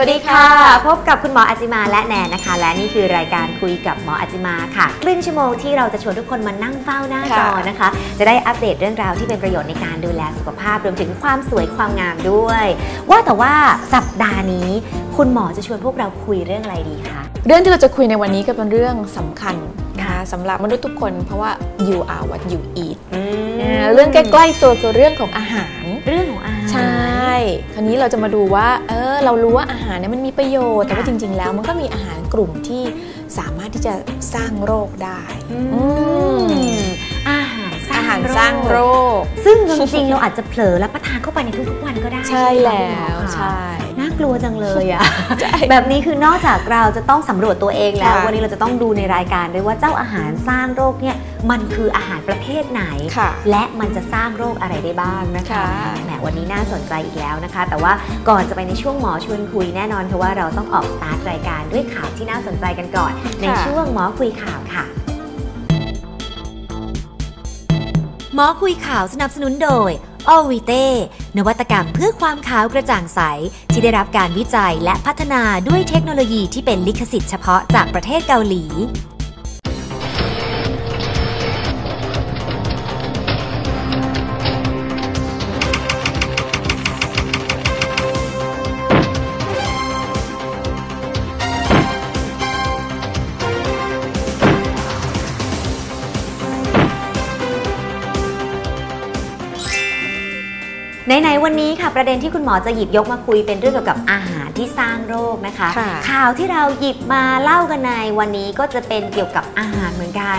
วัสดีค่ะ พบกับคุณหมออาจิมาและแนนนะคะ และนี่คือรายการคุยกับหมออาจิมาค่ะ ครึ่งชั่วโมงที่เราจะชวนทุกคนมานั่งเฝ้าหน้าจอค่ะนะคะ จะได้อัปเดตเรื่องราวที่เป็นประโยชน์ในการดูแลสุขภาพรวมถึงความสวยความงามด้วย ว่าแต่ว่าสัปดาห์นี้ คุณหมอจะชวนพวกเราคุยเรื่องอะไรดีคะเรื่องที่เราจะคุยในวันนี้ก็เป็นเรื่องสำคัญนะคะสำหรับมนุษย์ทุกคนเพราะว่า you are what you eat อ่าเรื่องใกล้ๆตัวคือเรื่องของอาหาร เรื่องของอาหาร ใช่ คราวนี้เราจะมาดูว่า เออ เรารู้ว่าอาหารเนี่ยมันมีประโยชน์ แต่ว่าจริง ๆ แล้วมันก็มีอาหารกลุ่มที่สามารถที่จะสร้างโรคได้อือืมมอาหารสร้างอาหารสร้างโรค ซึ่งจริงๆ เราอาจจะเผลอรับประทานเข้าไปในทุกๆวันก็ได้ ใช่ไหมแล้คะคุณหมอคะวใช่น่ากลัวจังเลยอะใช่แบบนี้คือนอกจากเราจะต้องสำรวจตัวเองแล้วค่ะวันนี้เราจะต้องดูในรายการด้วยว่าเจ้าอาหารสร้างโรคเนี่ย มันคืออาหารประเภทไหนค่ะและมันจะสร้างโรคอะไรได้บ้างนะคะค่ะแหมวันนี้น่าสนใจอีกแล้วนะคะ แต่ว่าก่อนจะไปในช่วงหมอชวนคุยแน่นอนค่ะว่าเราต้องออกสตาร์ทรายการด้วยข่าวที่น่าสนใจกันก่อน ในช่วงหมอคุยข่าวค่ะหมอคุยข่าวสนับสนุนโดย o v i t e นวัตกรรมเพื่อความขาวกระจ่างใส ที่ได้รับการวิจัยและพัฒนาด้วยเทคโนโลยีที่เป็นลิขสิทธิ์เฉพาะจากประเทศเกาหลี ประเด็นที่คุณหมอจะหยิบยกมาคุยเป็นเรื่องเกี่ยวกับอาหารที่สร้างโรคนะคะค่ะข่าวที่เราหยิบมาเล่ากันในวันนี้ก็จะเป็นเกี่ยวกับอาหารเหมือนกัน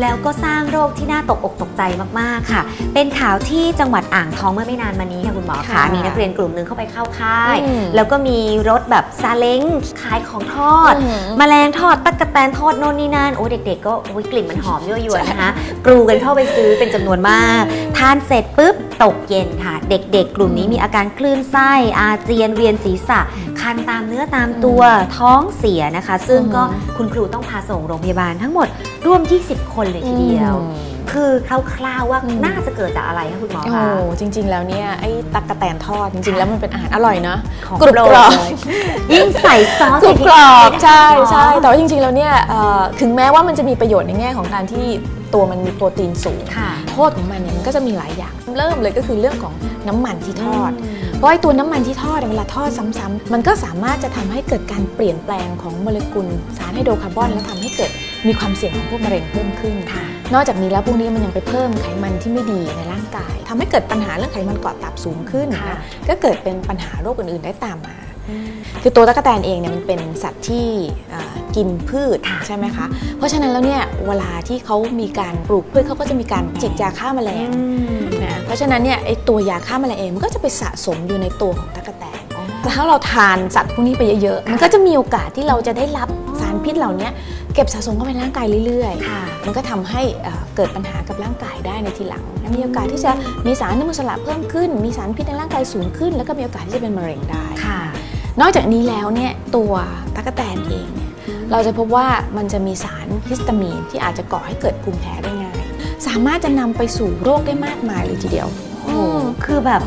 แล้วก็สร้างโรคที่น่าตกอกตกใจมากๆค่ะ เป็นข่าวที่จังหวัดอ่างทองเมื่อไม่นานมานี้ค่ะคุณหมอคะค่ะมีนักเรียนกลุ่มหนึ่งเข้าไปเข้าค่ายอืมแล้วก็มีรถแบบซาเล้งขายของทอดอืมแมลงทอดตั๊กแตนทอดโน่นนี่นั่นโอ้เด็กๆก็โอ้ยกลิ่นมันหอมยั่วยวนนะคะกรูกันเข้าไปซื้อเป็นจำนวนมาก ทานเสร็จปุ๊บตกเย็นค่ะ เด็กๆ กลุ่มนี้มีอาการคลื่นไส้อาเจียนเวียนศีรษะ คันตามเนื้อตามตัวท้องเสียนะคะ ซึ่งก็อืมคุณครูต้องพาส่งโรงพยาบาลทั้งหมดร่วม 20 คนเลยทีเดียวอืมคือคร่าวๆว่าอืมน่าจะเกิดจากอะไรคะคุณหมอโอ้คะจริง ๆ แล้วเนี่ยไอ้ตักกะแตนทอดจริง ๆ แล้วมันเป็นอาหารอร่อยเนาะของกรุบโปรดกรอบเลยยิ่งใส่ซอสกรุบกรอบใส่ใช่พริกไทยนะคะใช่แต่ว่าจริง ๆ แล้วเนี่ยเอ่อถึงแม้ว่ามันจะมีประโยชน์ในแง่ของการที่ ตัวมันมีโปรตีนสูงค่ะโทษของมันเนี่ยมันก็จะมีหลายอย่าง เริ่มเลยก็คือเรื่องของน้ำมันที่ทอด เพราะไอ้ตัวน้ำมันที่ทอดเนี่ยเวลาทอดซ้ำๆมันก็สามารถจะทำให้เกิดการเปลี่ยนแปลงของโมเลกุลสารไฮโดรคาร์บอน และทำให้เกิดมีความเสี่ยงของพวกมะเร็งเพิ่มขึ้นค่ะนอกจากนี้แล้วพวกนี้มันยังไปเพิ่มไขมันที่ไม่ดีในร่างกายทำให้เกิดปัญหาเรื่องไขมันเกาะตับสูงขึ้นค่ะนะก็เกิดเป็นปัญหาโรคอื่นๆได้ตามมา คือตัวตั๊กแตนเองเนี่ยมันเป็นสัตว์ที่อ่ากินพืชค่ะใช่ไหมคะ เพราะฉะนั้นแล้วเนี่ยเวลาที่เขามีการปลูกพืชเขาก็จะมีการฉีดยาฆ่าแมลงนะเพราะฉะนั้นเนี่ยไอตัวยาฆ่าแมลงเองมันก็จะไปสะสมอยู่ในตัวของตั๊กแตนแต่ถ้าเราทานสัตว์พวกนี้ไปเยอะๆ มันก็จะมีโอกาสที่เราจะได้รับสารพิษเหล่านี้เก็บสะสมเข้าไปในร่างกายเรื่อยๆค่ะมันก็ทำให้เอ่อเกิดปัญหากับร่างกายได้ในทีหลัง มีโอกาสที่จะมีสารอนุมูลอิสระเพิ่มขึ้น มีสารพิษในร่างกายสูงขึ้น แล้วก็มีโอกาสที่จะเป็นมะเร็งได้ค่ะ นอกจากนี้แล้วเนี่ยตัวตะกะแตนเองเนี่ยเราจะพบว่ามันจะมีสารฮิสตามีนที่อาจจะก่อให้เกิดภูมิแพ้ได้ง่าย สามารถจะนำไปสู่โรคได้มากมายเลยทีเดียว โอ้คือแบบ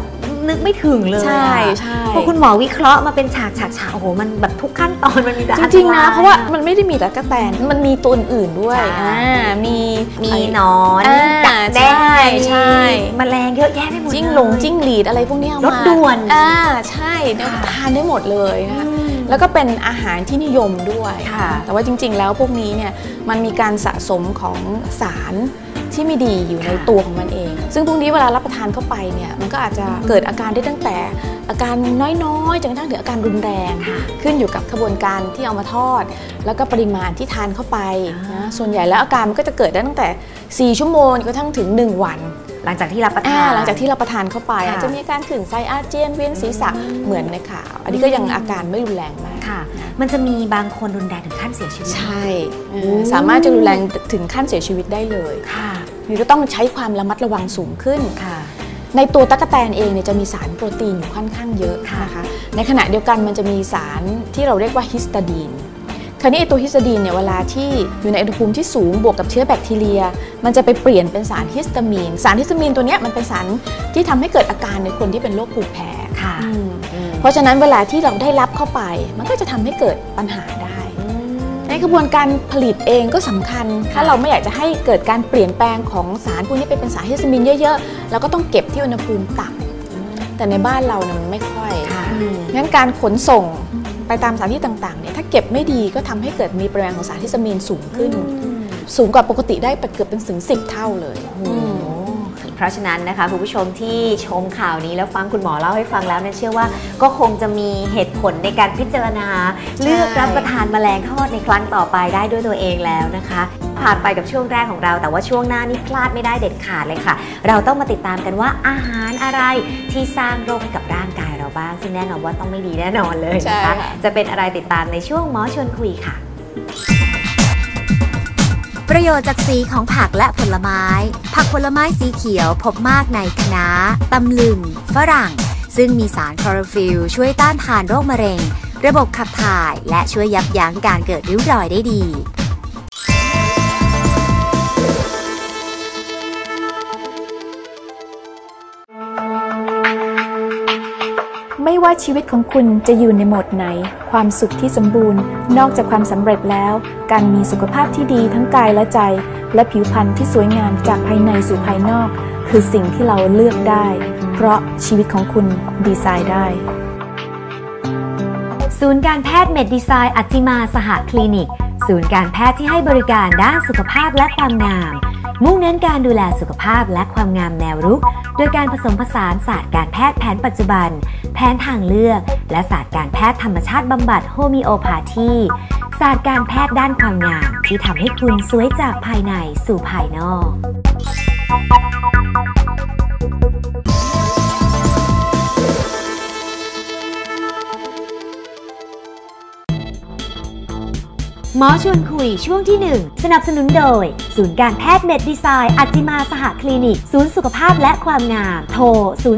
นึกไม่ถึงเลยใช่อะใช่พอคุณหมอวิเคราะห์มาเป็นฉากฉากฉากโอ้โหมันแบบทุกขั้นตอนมันมีแต่จริงๆอันะตยเพราะว่ามันไม่ได้มีแต่ตั๊กแตนมันมีตัวอื่นๆด้วยใช่อ่ามีมีไอ้หนอนอ่ากัดแด้ใช่ใช่มีแมลงเยอะแยะไปหมดจิ้งหลงเลยจิ้งหรีดอะไรพวกนี้เอารมาถด่วนอ่าใช่เนี่ยทานได้หมดเลยนะคะอืมแล้วก็เป็นอาหารที่นิยมด้วยค่ะแต่ว่าจริงๆ แล้วพวกนี้เนี่ยมันมีการสะสมของสาร ที่ไม่ดีอยู่ในตัวของมันเอง ซึ่งพวกนี้เวลารับประทานเข้าไปเนี่ยมันก็อาจจะเกิดอาการได้ตั้งแต่อาการน้อยๆจนกระทั่งถึงอาการรุนแรง ขึ้นอยู่กับกระบวนการที่เอามาทอด แล้วก็ปริมาณที่ทานเข้าไปนนะส่วนใหญ่แล้วอาการมันก็จะเกิดได้ตั้งแต่ 4 ชั่วโมงจนกระทั่งถึง 1 วัน หลังจากที่รับประทาอ่านหลังจากที่เราประทานเข้าไปค่ะอาจจะมีอาการขื่นไส้อาเจียนเวียนศีรษะอืมเหมือนในข่าว อันนี้ก็ยังอาการไม่รุนแรงมากค่ะ มันจะมีบางคนรุนแรงถึงขั้นเสียชีวิต ใช่โอ้สามารถจะรุนแรงถึงขั้นเสียชีวิตได้เลยค่ะหรือก็ต้องใช้ความระมัดระวังสูงขึ้นค่ะในตัวตั๊กแตนเองเนี่ยจะมีสารโปรตีนอยู่ค่อนข้างเยอะค่ะนะคะ ในขณะเดียวกันมันจะมีสารที่เราเรียกว่าฮิสตาดีนค ราวนี้ไอตัวฮิสตาดีนเนี่ยเวลาที่อยู่ในอุณหภูมิที่สูงบวกกับเชื้อแบคทีเรีย มันจะไปเปลี่ยนเป็นสารฮิสตามีน สารฮิสตามีนตัวเนี้ยมันเป็นสารที่ทำให้เกิดอาการในคนที่เป็นโรคภูมิแพ้ค่ะอืมอืมเพราะฉะนั้นเวลาที่เราได้รับเข้าไป มันก็จะทำให้เกิดปัญหาได้อืมในกระบวนการผลิตเองก็สำคัญ ถ้าเราไม่อยากจะให้เกิดการเปลี่ยนแปลงของสารพวกนี้ไปเป็นสารฮิสตามีนเยอะๆเราก็ต้องเก็บที่อุณหภูมิต่ำแต่ในบ้านเราเนี่ยมันไม่ค่อยค่ะงั้นการขนส่ง ไปตามสถานที่ต่างๆเนี่ยถ้าเก็บไม่ดีก็ทำให้เกิดมีปริมาณของสารฮิสตามีนสูงขึ้น สูงกว่าปกติได้เกือบเป็นถึงสิบเท่าเลยโอ้เพราะฉะนั้นนะคะคุณผู้ชมที่ชมข่าวนี้แล้วฟังคุณหมอเล่าให้ฟังแล้วเนี่ยเชื่อว่าก็คงจะมีเหตุผลในการพิจารณา เลือกรับประทานแมลงทอดในครั้งต่อไปได้ด้วยตัวเองแล้วนะคะ ผ่านไปกับช่วงแรกของเรา แต่ว่าช่วงหน้านี่พลาดไม่ได้เด็ดขาดเลยค่ะ เราต้องมาติดตามกันว่าอาหารอะไรที่สร้างโรคให้กับร่างกาย เราบ้าง ซึ่งแน่นอนว่าต้องไม่ดีแน่นอนเลยใช่นะคะค่ะจะเป็นอะไรติดตามในช่วงหมอชวนคุยค่ะ ประโยชน์จากสีของผักและผลไม้ ผักผลไม้สีเขียวพบมากในคะน้าตำลึง ฝรั่ง ซึ่งมีสารคลอโรฟิลล์ช่วยต้านทานโรคมะเร็ง ระบบขับถ่าย และช่วยยับยั้งการเกิดริ้วรอยได้ดี ว่าชีวิตของคุณจะอยู่ในโหมดไหน ความสุขที่สมบูรณ์ นอกจากความสำเร็จแล้ว การมีสุขภาพที่ดีทั้งกายและใจ และผิวพรรณที่สวยงามจากภายในสู่ภายนอก คือสิ่งที่เราเลือกได้ เพราะชีวิตของคุณดีไซน์ได้ ศูนย์การแพทย์เมดดีไซน์อัจจิมาสหคลินิก ศูนย์การแพทย์ที่ให้บริการด้านสุขภาพและความงาม มุ่งเน้นการดูแลสุขภาพและความงามแนวรุก โดยการผสมผสานศาสตร์การแพทย์แผนปัจจุบัน แผนทางเลือก และศาสตร์การแพทย์ธรรมชาติบำบัดโฮมิโอพาธีศาสตร์การแพทย์ด้านความงามที่ทำให้คุณสวยจากภายในสู่ภายนอก หมอชวนคุยช่วงที่ 1 สนับสนุนโดย ศูนย์การแพทย์เมดดีไซน์อัจจิมาสหคลินิก ศูนย์สุขภาพและความงาม โทร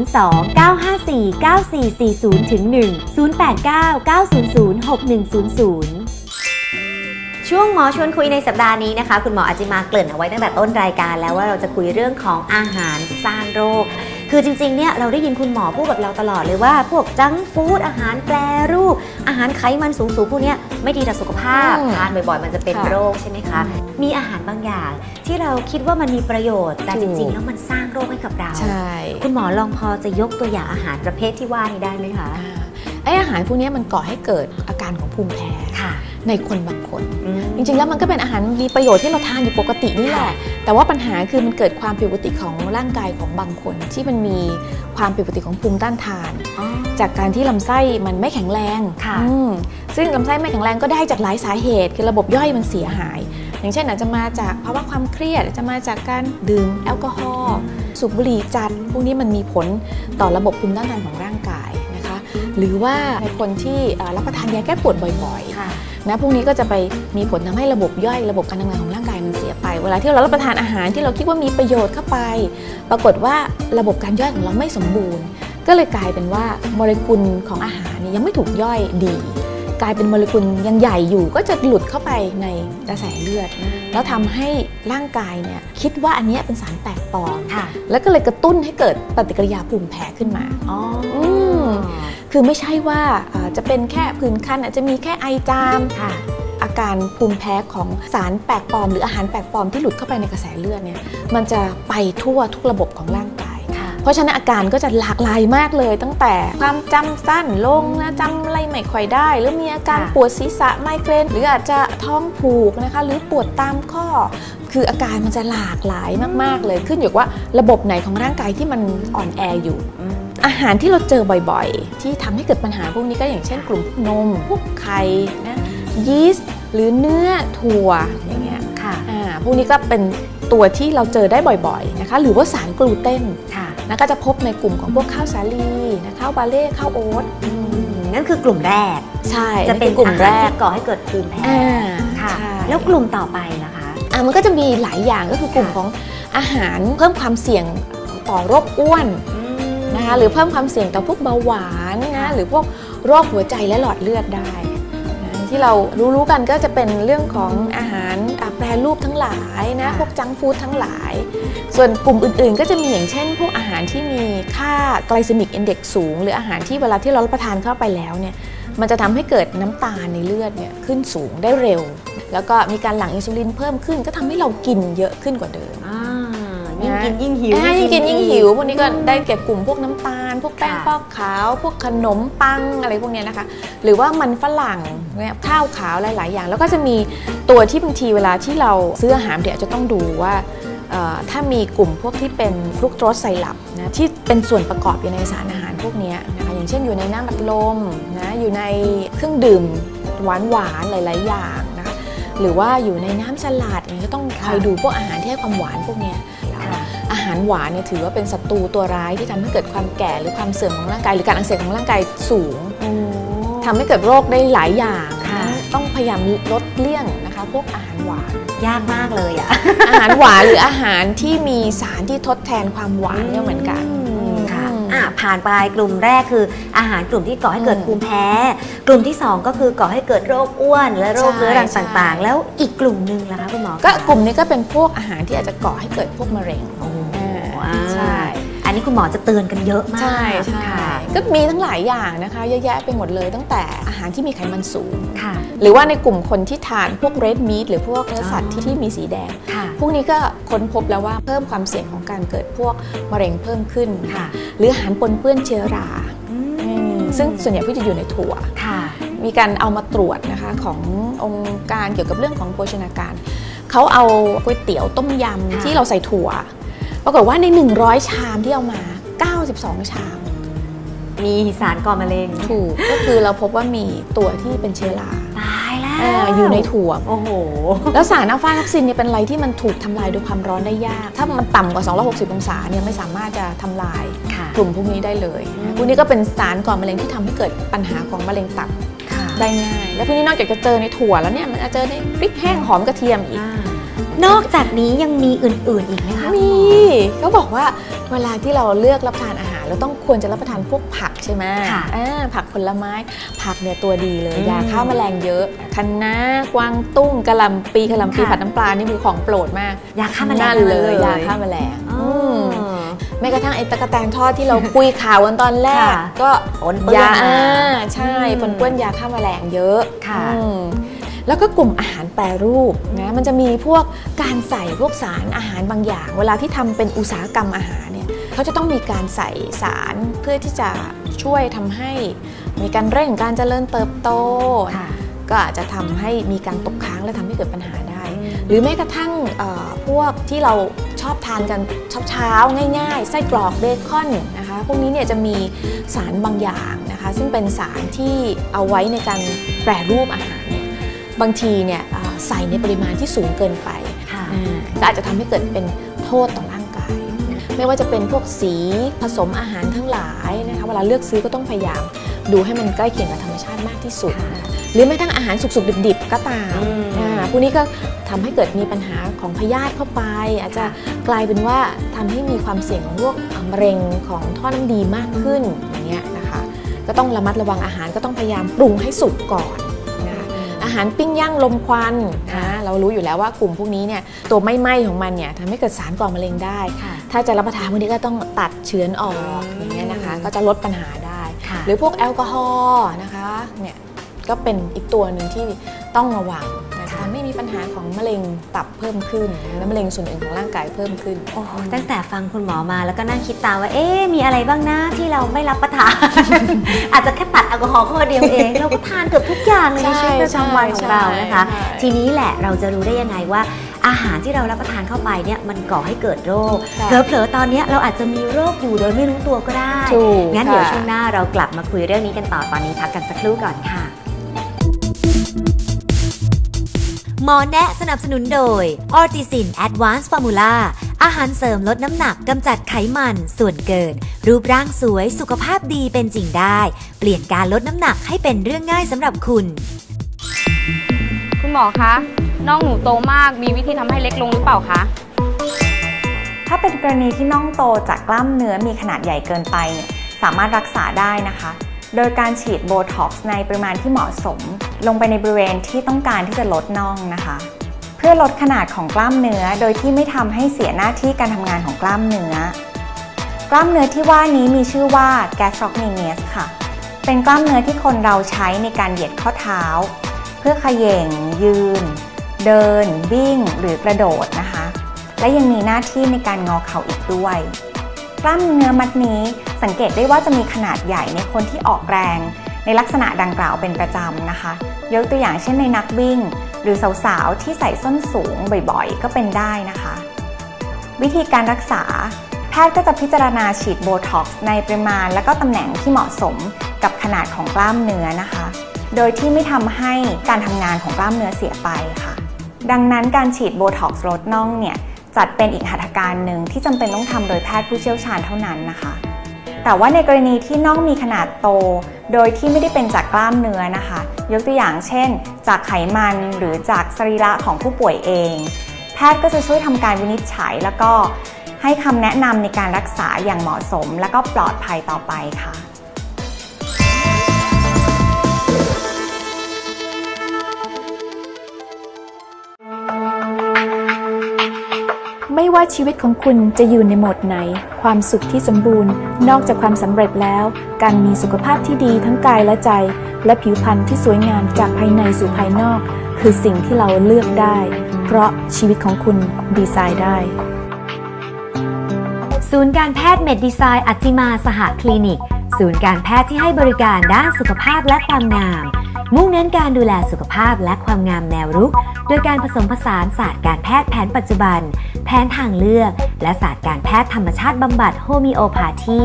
02 954 9440ถึง1 089 900 6100ช่วงหมอชวนคุยในสัปดาห์นี้นะคะ คุณหมออาจิมาเกริ่นเอาไว้ตั้งแต่ต้นรายการแล้วว่าเราจะคุยเรื่องของอาหารสร้างโรค คือจริงๆ เนี่ยเราได้ยินคุณหมอพูดกับเราตลอดเลยว่า พวกจังก์ฟู้ดอาหารแปรรูป อาหารไขมันสูงๆพวกเนี้ยไม่ดีต่อสุขภาพอืมทานบ่อยๆ มันจะเป็นค่ะโรคใช่ไหมคะ มีอาหารบางอย่าง ที่เราคิดว่ามันมีประโยชน์ แต่ถูจกริงๆ แล้วมันสร้างโรคให้กับเราใช่คุณหมอลองพอจะยกตัวอย่างอาหารประเภทที่ว่านี้ได้ไหมคะอ่าไออาหารพวกนี้มันก่อให้เกิดอาการของภูมิแพ้ค่ะในคนบางคนอืมจริงๆแล้วมันก็เป็นอาหารมีประโยชน์ที่เราทานอยู่ปกตินี่แหละ แต่ว่าปัญหาคือมันเกิดความผิดปกติของร่างกายของบางคน ที่มันมีความผิดปกติของภูมิต้านทานอ๋อจากการที่ลำไส้มันไม่แข็งแรงค่ะอืมซึ่งลำไส้ไม่แข็งแรงก็ได้จากหลายสาเหตุ คือระบบย่อยมันเสียหาย อย่างเช่นอาจจะมาจากภาวะความเครียดอาจจะมาจากการดื่มแอลกอฮอล์สูบบุหรี่จัด พวกนี้มันมีผลต่อระบบภูมิต้านทานของร่างกายนะคะ หรือว่าในคนที่เอ่อรับประทานยาแก้ปวดบ่อยๆค่ะนะพวกนี้ก็จะไปมีผลทำให้ระบบย่อยระบบการทำงานของร่างกายมัน เสียไปเวลาที่เรารับประทานอาหารที่เราคิดว่ามีประโยชน์เข้าไป ปรากฏว่าระบบการย่อยของเราไม่สมบูรณ์ ก็เลยกลายเป็นว่าโมเลกุลของอาหารเนี่ยยังไม่ถูกย่อยดี กลายเป็นโมเลกุลยังใหญ่อยู่ ก็จะหลุดเข้าไปในกระแสเลือด แล้วทำให้ร่างกายเนี่ยคิดว่าอันเนี้ยเป็นสารแปลกปลอมค่ะแล้วก็เลยกระตุ้นให้เกิดปฏิกิริยาภูมิแพ้ขึ้นมาอ๋อมคือไม่ใช่ว่าเอ่อจะเป็นแค่ผื่นคันอาจจะมีแค่ไอจามค่ะ อาการภูมิแพ้ของสารแปลกปลอม หรืออาหารแปลกปลอมที่หลุดเข้าไปในกระแสเลือดเนี่ยมันจะไปทั่วทุกระบบของร่างกายค่ะเพราะฉะนั้นอาการก็จะหลากหลายมากเลย ตั้งแต่ความจำสั้นลงนะจำอะไรไม่ค่อยได้ หรือมีอาการค่ะปวดศีรษะไมเกรนหรืออาจจะท้องผูกนะคะหรือปวดตามข้อ คืออาการมันจะหลากหลายมาก ๆ เลยขึ้นอยู่กับว่าระบบไหนของร่างกายที่มันอ่อนแออยู่อืมอาหารที่เราเจอบ่อยๆ ที่ทำให้เกิดปัญหาพวกนี้ก็อย่างเช่นกลุ่มพวกนม พวกไข่นะ ยีสต์หรือเนื้อถั่วอย่างเงี้ยค่ะอ่าพวกนี้ก็เป็นตัวที่เราเจอได้บ่อยๆนะคะหรือว่าสารกลูเตนค่ะนะก็จะพบในกลุ่มของพวกข้าวสาลีนะข้าวบาเล่ข้าวโอ๊ตอืมนั่นคือกลุ่มแรก ใช่จะเป็นคือกลุ่มแรอาหากที่ก่อให้เกิดภูมิแพ้อ่าค่ะใช่แล้วกลุ่มต่อไปล่ะคะอะมันก็จะมีหลายอย่างก็คือกลุ่มค่ะของอาหารเพิ่มความเสี่ยงต่อโรคอ้วนนะคะหรือเพิ่มความเสี่ยงต่อพวกเบาหวานนะค่ะหรือพวกโรคหัวใจและหลอดเลือดได้นะ ที่เรารู้ๆกันก็จะเป็นเรื่องของอาหารอะแปรรูปทั้งหลายนะพวกจังก์ฟู้ดทั้งหลาย ส่วนกลุ่มอื่นๆ ก็จะมีอย่างเช่น พวกอาหารที่มีค่าไกลเซมิกอินเด็กสูง หรืออาหารที่เวลาที่เรารับประทานเข้าไปแล้วเนี่ยมันจะทำให้เกิดน้ำตาลในเลือดเนี่ยขึ้นสูงได้เร็ว แล้วก็มีการหลั่งอินซูลินเพิ่มขึ้นก็ทำให้เรากินเยอะขึ้นกว่าเดิมอ่า ยิ่งกินยิ่งหิวอ่ายิ่งกินยิ่งหิวพวกนี้ก็อืมได้เก็บกลุ่มพวกน้ำตาล พวกแป้งค่ะฟอกขาว พวกขนมปังอะไรพวกเนี้ยนะคะ หรือว่ามันฝรั่งเนี่ยข้าวขาวหลาย ๆ อย่าง แล้วก็จะมีตัวที่บางทีเวลาที่เราซื้ออาหารเดี๋ยวจะต้องดูว่าเอ่อถ้ามีกลุ่มพวกที่เป็นฟรุกโตสไซรัปนะที่เป็นส่วนประกอบอยู่ในสารอาหารพวกเนี้ยนะคะอย่างเช่นอยู่ในน้ำอัดลมนะอยู่ในเครื่องดื่มหวานหวานๆหลาย ๆ อย่างนะคะหรือว่าอยู่ในน้ำสลัดอย่างนี้ก็ต้องคอยดูพวกอาหารที่ให้ความหวานพวกเนี้ยค่ะ อาหารหวานเนี่ยถือว่าเป็นศัตรูตัวร้ายที่ทำให้เกิดความแก่หรือความเสื่อมของร่างกาย หรือการอักเสบของร่างกายสูงโอ้ทำให้เกิดโรคได้หลายอย่างค่ะต้องพยายามลดเลี่ยงนะคะพวกอาหารหวาน ยากมากเลยอะอาหารหวานหรืออาหารที่มีสารที่ทดแทนความหวานเนี่ยเหมือนกันค่ะอืมอะผ่านไปกลุ่มแรกคืออาหารกลุ่มที่ก่อให้เกิดอืมภูมิแพ้ กลุ่มที่สองก็คือก่อให้เกิดโรคอ้วน และโรคใช่เรื้อรังใช่ต่างๆ แล้วอีกกลุ่มหนึ่งล่ะคะคุณหมอก็คะกลุ่มนี้ก็เป็นพวกอาหารที่อาจจะก่อให้เกิดพวกมะเร็งโอ้โหอ่า ใช่ อันนี้คุณหมอจะเตือนกันเยอะมากใช่ใช่ค่ะ ก็มีทั้งหลายอย่างนะคะ เยอะแยะไปหมดเลยตั้งแต่อาหารที่มีไขมันสูง ค่ะ หรือว่าในกลุ่มคนที่ทานพวกเรดมี t หรือพวกเนื้อสัตว์ที่อ๋อที่มีสีแดง ค่ะ พวกนี้ก็ค้นพบแล้วว่าเพิ่มความเสี่ยงของการเกิดพวกมะเร็งเพิ่มขึ้น ค่ะ หรืออาหารปนเปื้อนเชื้อราอืมอืมซึ่งส่วนใหญ่พี่จะอยู่ในถั่ว ค่ะ มีการเอามาตรวจนะคะขององค์การเกี่ยวกับเรื่องของโภชนาการ เขาเอาก๋วยเตี๋ยวต้มยำค่ะที่เราใส่ถั่ว ปรากฏว่าใน 100 ชามที่เอามา 92 ชาม มีสารก่อมะเร็งถูก ก็คือเราพบว่ามีตัวที่เป็นเชื้อราตายแล้วเอ่ออยู่ในถั่วโอ้โห แล้วสารอัลฟาท็อกซินเนี่ยเป็นอะไรที่มันถูกทำลายด้วยความร้อนได้ยาก ถ้ามันต่ำกว่า 260 องศาเนี่ยไม่สามารถจะทำลายค่ะกลุ่มพวกนี้ได้เลยอืมพวกนี้ก็เป็นสารก่อมะเร็งที่ทำให้เกิดปัญหาของมะเร็งตับค่ะได้ง่าย และพวกนี้นอกจากจะเจอในถั่วแล้วเนี่ยมันจะเจอในพริกแห้งหอมกระเทียมอีกอ่า นอกจากนี้ยังมีอื่นๆอีกไหมคะมีเขาบอกว่าเวลาที่เราเลือกรับประทานอาหาร เราต้องควรจะรับประทานพวกผักใช่ไหมค่ะอ่าผักผลไม้ ผักเนี่ยตัวดีเลยอืมยาฆ่าแมลงเยอะคะน้ากวางตุ้งกะหล่ำปีกะหล่ำปีค่ะผัดน้ำปลานี่มีของโปรดมาก ยาฆ่าแมลงนั่นเลยทั้งนั้นเลยยาฆ่าแมลงอ๋อมแม้กระทั่งไอ้ตะกะแตนทอดที่เราคุยข่าวกันตอนแรกค่ะก็ปนเปื้อนยามาอ่าใช่อืมปนเปื้อนยาฆ่าแมลงเยอะค่ะอืม แล้วก็กลุ่มอาหารแปรรูปนะมันจะมีพวกการใส่พวกสารอาหารบางอย่าง เวลาที่ทำเป็นอุตสาหกรรมอาหารเนี่ยเขาจะต้องมีการใส่สารเพื่อที่จะช่วยทำให้มีการเร่งการเจริญเติบโตค่ะก็อาจจะทำให้มีการตกค้างและทำให้เกิดปัญหาได้ หรือแม้กระทั่งเอ่อพวกที่เราชอบทานกันเช้าๆง่ายๆ ไส้กรอกเบคอนนะคะพวกนี้เนี่ยจะมีสารบางอย่างนะคะ ซึ่งเป็นสารที่เอาไว้ในการแปรรูปอาหารเนี่ย บางทีเนี่ยเอ่อใส่ในปริมาณที่สูงเกินไปค่ะอ่าก็อาจจะทำให้เกิดเป็นโทษต่อร่างกาย ไม่ว่าจะเป็นพวกสีผสมอาหารทั้งหลายนะคะเวลาเลือกซื้อก็ต้องพยายามดูให้มันใกล้เคียงกับธรรมชาติมากที่สุดนะคะหรือแม้กระทั่งอาหารสุกๆ ดิบๆ ก็ตามอืมอ่าพวกนี้ก็ทำให้เกิดมีปัญหาของพยาธิเข้าไป อาจจะกลายเป็นว่าทำให้มีความเสี่ยงของโรคมะเร็งของท่อน้ำดีมากขึ้นอย่างเงี้ยนะคะ ก็ต้องระมัดระวังอาหารก็ต้องพยายามปรุงให้สุกก่อนนะคะ อาหารปิ้งย่างลมควันนะเรารู้อยู่แล้วว่ากลุ่มพวกนี้เนี่ยตัวไม่ไหม้ของมันเนี่ยทำให้เกิดสารก่อมะเร็งได้ค่ะถ้าจะรับประทานพวกนี้ก็ต้องตัดเชื้อนออกอืมอย่างเงี้ยนะคะ ก็จะลดปัญหาได้ค่ะหรือพวกแอลกอฮอล์นะคะเนี่ยก็เป็นอีกตัวหนึ่งที่ ต้องระวังนะคะไม่มีปัญหาของมะเร็งตับเพิ่มขึ้น และมะเร็งส่วนอื่นของร่างกายเพิ่มขึ้น โอ้โหตั้งแต่ฟังคุณหมอมาแล้วก็นั่งคิดตามว่าเอ๊ะมีอะไรบ้างนะที่เราไม่รับประทาน อาจจะแค่ตัดแอลกอฮอล์ข้อเดียวเอง เราก็ทานเกือบทุกอย่างเลยในชีวิตประจำวันของเรานะคะใช่ทีนี้แหละเราจะรู้ได้ยังไงว่าอาหารที่เรารับประทานเข้าไปเนี่ยมันก่อให้เกิดโรคค่ะเผลอๆ ตอนเนี้ยเราอาจจะมีโรคอยู่โดยไม่รู้ตัวก็ได้ถูกงั้นเดี๋ยวค่ะช่วงหน้าเรากลับมาคุยเรื่องนี้กันต่อตอนนี้พักกันสักครู่ก่อนค่ะ หมอแนะสนับสนุนโดย ออร์ติซินแอดวานซ์ฟอร์มูลาอาหารเสริมลดน้ำหนักกำจัดไขมันส่วนเกิน รูปร่างสวยสุขภาพดีเป็นจริงได้ เปลี่ยนการลดน้ำหนักให้เป็นเรื่องง่ายสำหรับคุณ คุณหมอคะน้องหนูโตมากมีวิธีทำให้เล็กลงหรือเปล่าคะถ้าเป็นกรณีที่น่องโตจากกล้ามเนื้อมีขนาดใหญ่เกินไปเนี่ยสามารถรักษาได้นะคะ โดยการฉีดโบท็อกซ์ในปริมาณที่เหมาะสม ลงไปในบริเวณที่ต้องการที่จะลดน่องนะคะ เพื่อลดขนาดของกล้ามเนื้อโดยที่ไม่ทำให้เสียหน้าที่การทำงานของกล้ามเนื้อ กล้ามเนื้อที่ว่านี้มีชื่อว่า gastrocnemius ค่ะ เป็นกล้ามเนื้อที่คนเราใช้ในการเหยียดข้อเท้า เพื่อขย่ง ยืน เดิน วิ่ง หรือกระโดดนะคะ และยังมีหน้าที่ในการงอเข่าอีกด้วย กล้ามเนื้อมัดนี้สังเกตได้ว่าจะมีขนาดใหญ่ในคนที่ออกแรง ในลักษณะดังกล่าวเป็นประจำนะคะ ยกตัวอย่างเช่นในนักวิ่ง หรือสาวๆ ที่ใส่ส้นสูงบ่อยๆ ก็เป็นได้นะคะ วิธีการรักษา แพทย์ก็จะพิจารณาฉีดโบท็อกซ์ในปริมาณและก็ตำแหน่งที่เหมาะสมกับขนาดของกล้ามเนื้อนะคะ โดยที่ไม่ทำให้การทำงานของกล้ามเนื้อเสียไปค่ะ ดังนั้นการฉีดโบท็อกซ์ลดน่องเนี่ยจัดเป็นอีกหัตถการหนึ่งที่จำเป็นต้องทำโดยแพทย์ผู้เชี่ยวชาญเท่านั้นนะคะ แต่ว่าในกรณีที่น่องมีขนาดโต โดยที่ไม่ได้เป็นจากกล้ามเนื้อนะคะ ยกตัวอย่างเช่น จากไขมันหรือจากสรีระของผู้ป่วยเอง แพทย์ก็จะช่วยทำการวินิจฉัยแล้วก็ให้คำแนะนำในการรักษาอย่างเหมาะสม และก็ปลอดภัยต่อไปค่ะ ว่าชีวิตของคุณจะอยู่ในโหมดไหน ความสุขที่สมบูรณ์ นอกจากความสำเร็จแล้ว การมีสุขภาพที่ดีทั้งกายและใจ และผิวพรรณที่สวยงามจากภายในสู่ภายนอก คือสิ่งที่เราเลือกได้ เพราะชีวิตของคุณดีไซน์ได้ ศูนย์การแพทย์เมดดีไซน์อัจจิมาสหคลินิก ศูนย์การแพทย์ที่ให้บริการด้านสุขภาพและความงาม มุ่งเน้นการดูแลสุขภาพและความงามแนวรุก โดยการผสมผสานศาสตร์การแพทย์แผนปัจจุบัน แผนทางเลือก และศาสตร์การแพทย์ธรรมชาติบำบัดโฮมิโอพาธี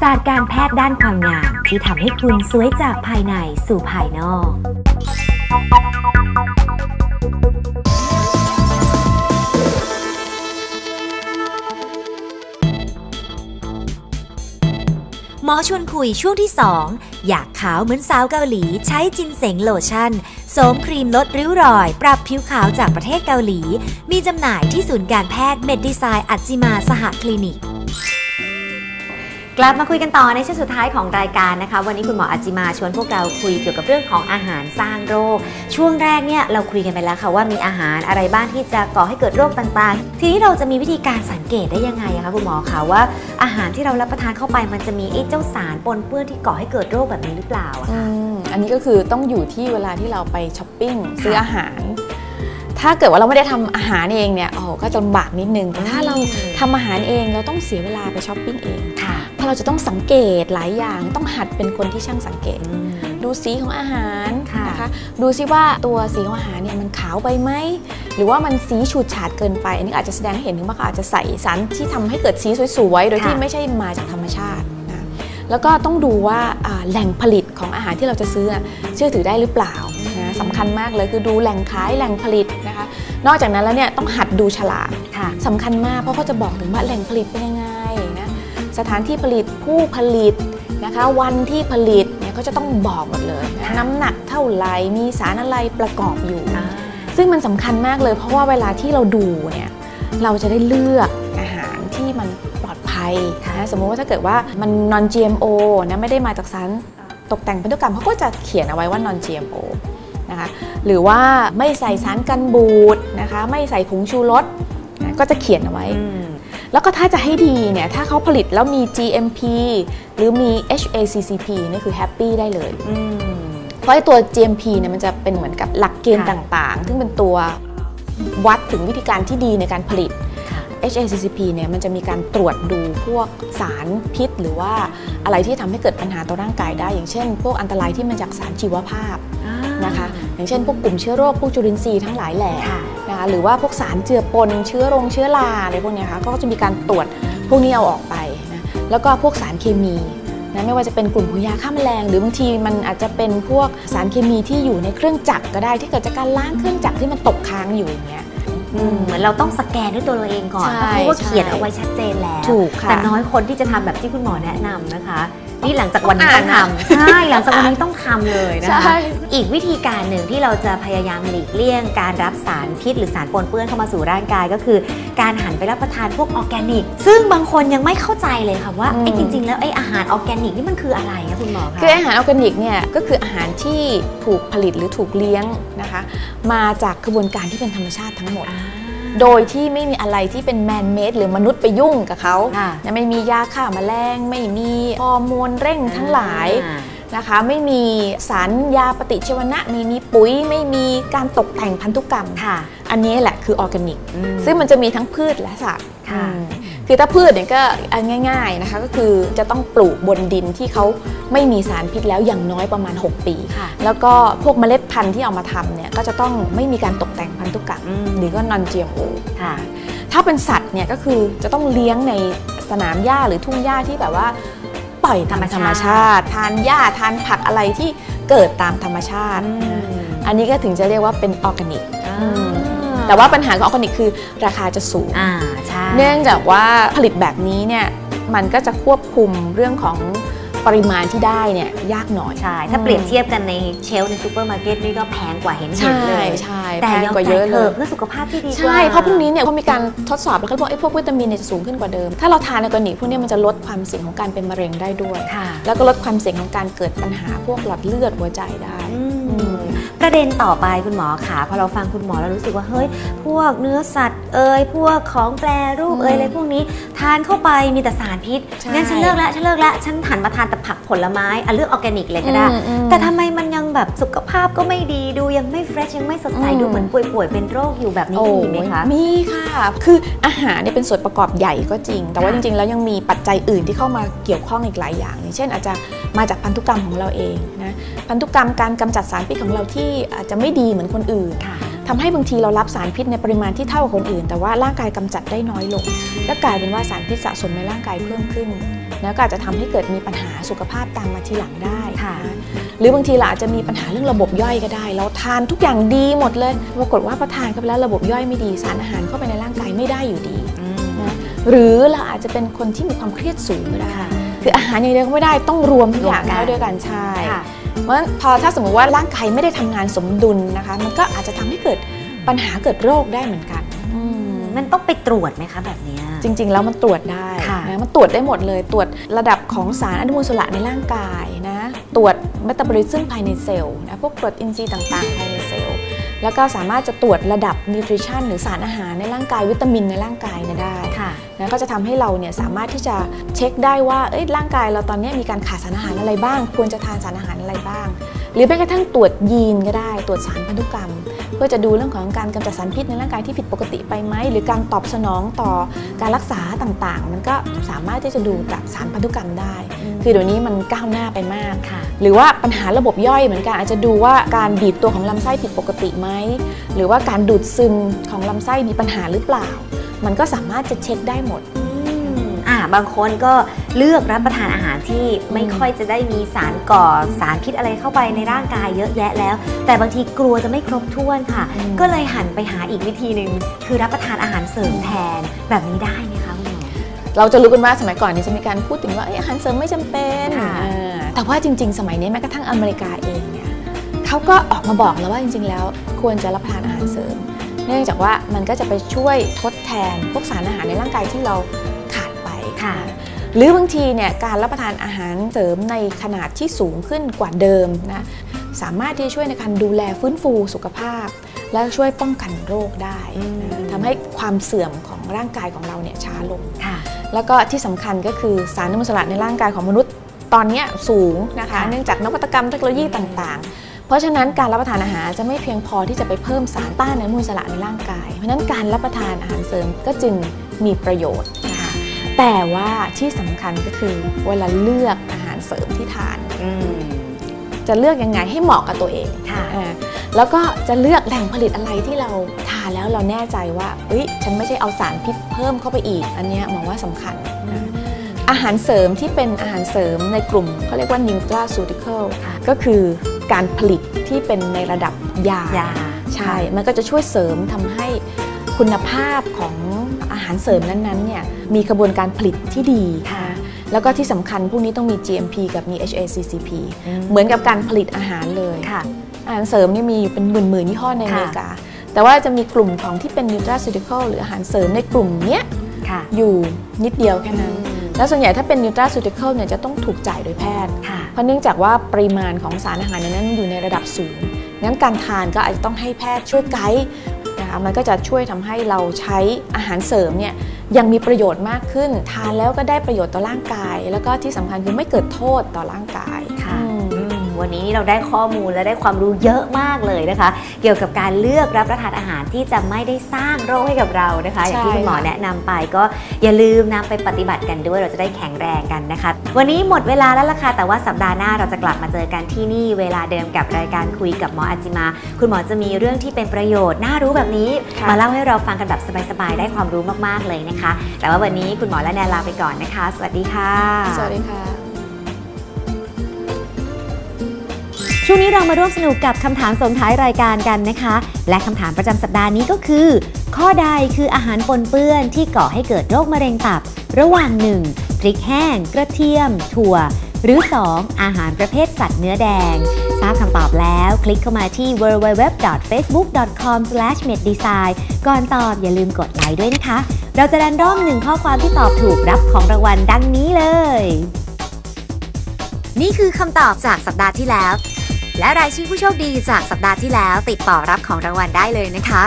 ศาสตร์การแพทย์ด้านความงาม ที่ทำให้คุณสวยจากภายในสู่ภายนอก หมอชวนคุยช่วงที่ 2 อยากขาวเหมือนสาวเกาหลีใช้จินเสงโลชั่นโสมครีมลดริ้วรอย ปรับผิวขาวจากประเทศเกาหลี มีจำหน่ายที่ศูนย์การแพทย์เมดดีไซน์อัจจิมาสหคลินิก กลับมาคุยกันต่อในช่วงสุดท้ายของรายการนะคะ วันนี้คุณหมออาจิมาชวนพวกเราคุยเกี่ยวกับเรื่องของอาหารสร้างโรค ช่วงแรกเนี่ยเราคุยกันไปแล้วค่ะว่ามีอาหารอะไรบ้างที่จะก่อให้เกิดโรคต่างๆ ทีนี้เราจะมีวิธีการสังเกตได้ยังไงอะคะคุณหมอคะว่าอาหารที่เรารับประทานเข้าไปมันจะมีไอ้เจ้าสารปนเปื้อนที่ก่อให้เกิดโรคแบบนี้หรือเปล่าอะคะอันนี้ก็คือต้องอยู่ที่เวลาที่เราไปช้อปปิ้งซื้ออาหาร ถ้าเกิดว่าเราไม่ได้ทำอาหารเองเนี่ยโอ้โหก็จะลำบากนิดนึงแต่ถ้าเราทำอาหารเองเราต้องเสียเวลาไปช้อปปิ้งเองค่ะเพราะเราจะต้องสังเกตหลายอย่างต้องหัดเป็นคนที่ช่างสังเกต ดูสีของอาหารค่ะนะคะดูซิว่าตัวสีของอาหารเนี่ยมันขาวไปไหมหรือว่ามันสีฉูดฉาดเกินไป อันนี้อาจจะแสดงให้เห็นถึงว่าเขาอาจจะใส่สารที่ทำให้เกิดสีสวยๆโดยที่ค่ะไม่ใช่มาจากธรรมชาตินะ แล้วก็ต้องดูว่าอ่าแหล่งผลิตของอาหารที่เราจะซื้อน่ะเชื่อถือได้หรือเปล่านะสำคัญมากเลยคือดูแหล่งขายแหล่งผลิตนะคะ นอกจากนั้นแล้วเนี่ยต้องหัดดูฉลากค่ะสำคัญมากเพราะเขาจะบอกถึงว่าแหล่งผลิตเป็นยังไงนะสถานที่ผลิตผู้ผลิตนะคะวันที่ผลิตเนี่ยเขาจะต้องบอกหมดเลยนะค่ะน้ำหนักเท่าไหร่มีสารอะไรประกอบอยู่ ซึ่งมันสำคัญมากเลยเพราะว่าเวลาที่เราดูเนี่ยเราจะได้เลือกอาหารที่มันปลอดภัย นะสมมุติว่าถ้าเกิดว่ามัน non GMO นะไม่ได้มาจากสารตกแต่งพันธุกรรมเขาก็จะเขียนเอาไว้ว่า non GMO นะคะหรือว่าไม่ใส่สารกันบูดนะคะไม่ใส่ผงชูรสนะก็จะเขียนเอาไว้ แล้วก็ถ้าจะให้ดีเนี่ยถ้าเขาผลิตแล้วมี GMP หรือมี HACCP นี่คือแฮปปี้ได้เลยเพราะไอ้ตัว GMP เนี่ยมันจะเป็นเหมือนกับหลักเกณฑ์ค่ะต่างๆ ซึ่งเป็นตัววัดถึงวิธีการที่ดีในการผลิตค่ะ HACCP เนี่ยมันจะมีการตรวจดูพวกสารพิษ หรือว่าอะไรที่ทำให้เกิดปัญหาต่อร่างกายได้ อย่างเช่น พวกอันตรายที่มาจากสารชีวภาพนะคะ อย่างเช่น พวกกลุ่มเชื้อโรคพวกจุลินทรีย์ทั้งหลายแหล่นะคะหรือว่าพวกสารเจือปนเชื้อรงเชื้อราอะไรพวกนี้ค่ะก็จะมีการตรวจพวกนี้เอาออกไปนะแล้วก็พวกสารเคมีนะไม่ว่าจะเป็นกลุ่มของยาฆ่าแมลง หรือบางทีมันอาจจะเป็นพวกสารเคมีที่อยู่ในเครื่องจักรก็ได้ที่เกิดจากการล้างเครื่องจักรที่มันตกค้างอยู่อย่างเงี้ย เหมือนเราต้องสแกนด้วยตัวเราเองก่อนใช่เพราะว่าใช่เขียนเอาไว้ชัดเจนแล้วถูกค่ะแต่น้อยคนที่จะทำแบบที่คุณหมอแนะนำนะคะ นี่หลังจากวันนี้ต้ต้อองงอ่านทำใช่หลังจากวันนี้ต้องทำเลยนะคะใช่อีกวิธีการหนึ่งที่เราจะพยายามหลีกเลี่ยง การรับสารพิษหรือสารปนเปื้อนเข้ามาสู่ร่างกายก็คือ การหันไปรับประทานพวกออร์แกนิก ซึ่งบางคนยังไม่เข้าใจเลยค่ะว่าอืมไอ้จริง ๆ แล้วไอ้อาหารออร์แกนิกนี่มันคืออะไรคะคุณหมอคะคืออาหารออร์แกนิกเนี่ยก็คืออาหารที่ถูกผลิตหรือถูกเลี้ยงนะคะ มาจากกระบวนการที่เป็นธรรมชาติทั้งหมดอ่า โดยที่ไม่มีอะไรที่เป็นแมนเมดหรือมนุษย์ไปยุ่งกับเขาค่ะนะไม่มียาฆ่าแมลง ไม่มีฮอร์โมนเร่งทั้งหลายอ่านะคะ ไม่มีสารยาปฏิชีวนะไม่มีปุ๋ย ไม่มีการตกแต่งพันธุกรรมค่ะ อันนี้แหละคือออร์แกนิกอืมซึ่งมันจะมีทั้งพืชและสัตว์ ค่ะอืมคือถ้าพืชเนี่ยก็อันง่ายๆนะคะก็คือจะต้องปลูกบนดินที่เขาไม่มีสารพิษแล้วอย่างน้อยประมาณ 6 ปีค่ะแล้วก็พวกเมล็ดพันธุ์ที่เอามาทำเนี่ยก็จะต้องไม่มีการตกแต่งพันธุกรรมอืมหรือก็ non GMO ค่ะถ้าเป็นสัตว์เนี่ยก็คือจะต้องเลี้ยงในสนามหญ้าหรือทุ่งหญ้าที่แบบว่าปล่อยตามธรรมชาติ ทานหญ้าทานผักอะไรที่เกิดตามธรรมชาตินะอันนี้ก็ถึงจะเรียกว่าเป็นออร์แกนิก แต่ว่าปัญหาของออร์แกนิกคือราคาจะสูง อ่าใช่เนื่องจากว่าผลิตแบบนี้เนี่ยมันก็จะควบคุมเรื่องของปริมาณที่ได้เนี่ยยากหน่อย ใช่ ถ้าเปรียบเทียบกันในเชลฟ์ในซูเปอร์มาร์เก็ตนี่ก็แพงกว่าเห็นเห็ใช่นเลย ใช่แต่แพงยอมกว่าเยจ่ายอะเถเลยอะเพื่อสุขภาพที่ดีกว่า ใช่ เพราะพวกนี้เนี่ยเขามีการทดสอบแล้วเขาบอกไอ้พวกวิตามินเนี่ยจะสูงขึ้นกว่าเดิม ถ้าเราทานออร์แกนิกพวกเนี้มันจะลดความเสี่ยงของการเป็นมะเร็งได้ด้วยค่ะแล้วก็ลดความเสี่ยงของการเกิดปัญหาพวกหลอดเลือดหัวใจได้อืม ประเด็นต่อไปคุณหมอค่ะพอเราฟังคุณหมอเรารู้สึกว่าเฮ้ยพวกเนื้อสัตว์เอ่ยพวกของแปรรูปเอ่ยอืมอะไรพวกนี้ ทานเข้าไปมีแต่สารพิษใช่งั้นฉันเลิกแล้วฉันเลิกแล้วฉันหันมาทานแต่ผักผลไม้อะเลือกออร์แกนิกเลยก็ได้อืมอืมแต่ทำไมมันยังแบบสุขภาพก็ไม่ดีดูยังไม่เฟรชยังไม่สดใสอืมดูเหมือนป่วยๆเป็นโรคอยู่แบบนี้มีไหมคะมีค่ะ คืออาหารเนี่ยเป็นส่วนประกอบใหญ่ก็จริง แต่ว่าค่ะจริงๆ แล้วยังมีปัจจัยอื่นที่เข้ามาเกี่ยวข้องอีกหลายอย่างอย่างเช่นอาจจะมาจากพันธุกรรมของเราเองนะพันธุกรรมการกำจัดสารพิษของเราที่อาจจะไม่ดีเหมือนคนอื่นค่ะทำให้บางทีเรารับสารพิษในปริมาณที่เท่ากับคนอื่น แต่ว่าร่างกายกำจัดได้น้อยลง ก็กลายเป็นว่าสารพิษสะสมในร่างกายเพิ่มขึ้น แล้วก็อาจจะทำให้เกิดมีปัญหาสุขภาพตามมาทีหลังได้ค่ะนหรือบางทีเราอาจจะมีปัญหาเรื่องระบบย่อยก็ได้ เราทานทุกอย่างดีหมดเลยปรากฏว่าพอทานเข้าไปแล้วระบบย่อยไม่ดีสารอาหารเข้าไปในร่างกายไม่ได้อยู่ดีนะหรือเราอาจจะเป็นคนที่มีความเครียดสูงก็ได้คืออาหารอย่างเดียวก็ไม่ได้ต้องรวมทุกอย่างรวมกันเข้าด้วยกันใช่ค่ะ เพราะฉะนั้นพอถ้าสมมติว่าร่างกายไม่ได้ทำงานสมดุลนะคะ มันก็อาจจะทำให้เกิดปัญหาเกิดโรคได้เหมือนกันอืมมันต้องไปตรวจไหมคะแบบเนี้ยจริง ๆ แล้วมันตรวจได้ค่ะนะมันตรวจได้หมดเลย ตรวจระดับของสารอนุมูลอิสระในร่างกายนะ ตรวจเมตาบอลิซึมภายในเซลล์นะพวกกรดอินทรีย์ต่างๆภายในเซลล์แล้วก็สามารถจะตรวจระดับนิวทริชันหรือสารอาหารในร่างกายวิตามินในร่างกายเนี่ยได้ค่ะ นะก็จะทำให้เราเนี่ยสามารถที่จะเช็คได้ว่าเอ้ยร่างกายเราตอนนี้มีการขาดสารอาหารอะไรบ้าง ควรจะทานสารอาหารอะไรบ้าง หรือแม้กระทั่งตรวจยีนก็ได้ ตรวจสารพันธุกรรม เพื่อจะดูเรื่องของการกำจัดสารพิษในร่างกายที่ผิดปกติไปไหมหรือการตอบสนองต่อการรักษาต่างๆ มันก็สามารถที่จะดูจากสารพันธุกรรมได้ คือเดี๋ยวนี้มันก้าวหน้าไปมากค่ะ หรือว่าปัญหาระบบย่อยเหมือนกันอาจจะดูว่าการบีบตัวของลำไส้ผิดปกติไหมหรือว่าการดูดซึมของลำไส้มีปัญหาหรือเปล่า มันก็สามารถจะเช็คได้หมด อ่าบางคนก็เลือกรับประทานอาหารที่ไม่ค่อยจะได้มีสารก่อสารพิษอะไรเข้าไปในร่างกายเยอะแยะแล้ว แต่บางทีกลัวจะไม่ครบถ้วนค่ะอืมก็เลยหันไปหาอีกวิธีหนึ่งคือรับประทานอาหารเสริมแทนแบบนี้ได้ไหมคะคุณหมอเราจะรู้กันว่าสมัยก่อนนี้จะมีการพูดถึงว่าเอ้ยอาหารเสริมไม่จำเป็นค่ะอ่าแต่ว่าจริง ๆ สมัยนี้แม้กระทั่งอเมริกาเองเนี่ยเขาก็ออกมาบอกแล้วว่าจริง ๆ แล้วควรจะรับประทานอาหารเสริม เนื่องจากว่ามันก็จะไปช่วยทดแทนพวกสารอาหารในร่างกายที่เราขาดไปค่ะ หรือบางทีเนี่ยการรับประทานอาหารเสริมในขนาดที่สูงขึ้นกว่าเดิมนะสามารถที่จะช่วยในการดูแลฟื้นฟูสุขภาพ และช่วยป้องกันโรคได้นะทำให้ความเสื่อมของร่างกายของเราเนี่ยช้าลงค่ะแล้วก็ที่สำคัญก็คือสารอนุมูลอิสระในร่างกายของมนุษย์ตอนเนี้ยสูงนะคะค่ะเนื่องจากนวัตกรรมเทคโนโลยีต่างๆ เพราะฉะนั้นการรับประทานอาหารจะไม่เพียงพอที่จะไปเพิ่มสารต้านอนุมูลอิสระในร่างกาย เพราะฉะนั้นการรับประทานอาหารเสริมก็จึงมีประโยชน์นะคะแต่ว่าที่สำคัญก็คือเวลาเลือกอาหารเสริมที่ทานอืมจะเลือกยังไงให้เหมาะกับตัวเองค่ะอ่าแล้วก็จะเลือกแหล่งผลิตอะไรที่เราทานแล้วเราแน่ใจว่าเอ้ยฉันไม่ใช่เอาสารพิษเพิ่มเข้าไปอีก อันเนี้ยมองว่าสำคัญนะอาหารเสริมที่เป็นอาหารเสริมในกลุ่มเขาเรียกว่า nutraceutical ค่ะก็คือ การผลิตที่เป็นในระดับยายาใช่ มันก็จะช่วยเสริมทำให้คุณภาพของอาหารเสริมนั้นๆเนี่ยมีกระบวนการผลิตที่ดีค่ะแล้วก็ที่สำคัญพวกนี้ต้องมี GMP กับมี HACCP อืมเหมือนกับการผลิตอาหารเลยค่ะ อาหารเสริมนี่มีอยู่เป็นหมื่นๆยี่ห้อในอค่ะเมริกา แต่ว่าจะมีกลุ่มของที่เป็น nutraceutical หรืออาหารเสริมในกลุ่มเนี้ยค่ะอยู่นิดเดียวแค่นั้นอืม แล้วส่วนใหญ่ถ้าเป็น nutraceutical เนี่ยจะต้องถูกจ่ายโดยแพทย์ค่ะเพราะเนื่องจากว่าปริมาณของสารอาหารในนั้นอยู่ในระดับสูงงั้นการทานก็อาจจะต้องให้แพทย์ช่วยไกด์นะคะมันก็จะช่วยทำให้เราใช้อาหารเสริมเนี่ยยังมีประโยชน์มากขึ้น ทานแล้วก็ได้ประโยชน์ต่อร่างกาย แล้วก็ที่สำคัญคือไม่เกิดโทษต่อร่างกายค่ะอืมอืม วันนี้เราได้ข้อมูลและได้ความรู้เยอะมากเลยนะคะ เกี่ยวกับการเลือกรับประทานอาหารที่จะไม่ได้สร้างโรคให้กับเรานะคะ อย่างที่ใช่คุณหมอค่ะแนะนำไปก็อย่าลืมนำไปปฏิบัติกันด้วยเราจะได้แข็งแรงกันนะคะ วันนี้หมดเวลาแล้วล่ะค่ะแต่ว่าสัปดาห์หน้าเราจะกลับมาเจอกันที่นี่เวลาเดิมกับรายการคุยกับหมออาจิมา คุณหมอจะมีเรื่องที่เป็นประโยชน์น่ารู้แบบนี้ค่ะมาเล่าให้เราฟังกันแบบสบายๆได้ความรู้มากๆเลยนะคะ แต่ว่าวันนี้คุณหมอและแนนลาไปก่อนนะคะ สวัสดีค่ะ สวัสดีค่ะ ช่วงนี้เรามาร่วมสนุกกับคำถามส่งท้ายรายการกันนะคะ และคำถามประจำสัปดาห์นี้ก็คือ ข้อใดคืออาหารปนเปื้อนที่ก่อให้เกิดโรคมะเร็งตับ ระหว่าง 1. พริกแห้ง กระเทียม ถั่ว หรือ 2. อาหารประเภทสัตว์เนื้อแดง ทราบคำตอบแล้วคลิกเข้ามาที่ www.facebook.com/meddesign ก่อนตอบอย่าลืมกดไลค์ด้วยนะคะ เราจะดันด้อมหนึ่งข้อความที่ตอบถูกรับของรางวัลดังนี้เลย นี่คือคำตอบจากสัปดาห์ที่แล้ว และรายชื่อผู้โชคดีจากสัปดาห์ที่แล้วติดต่อรับของรางวัลได้เลยนะคะ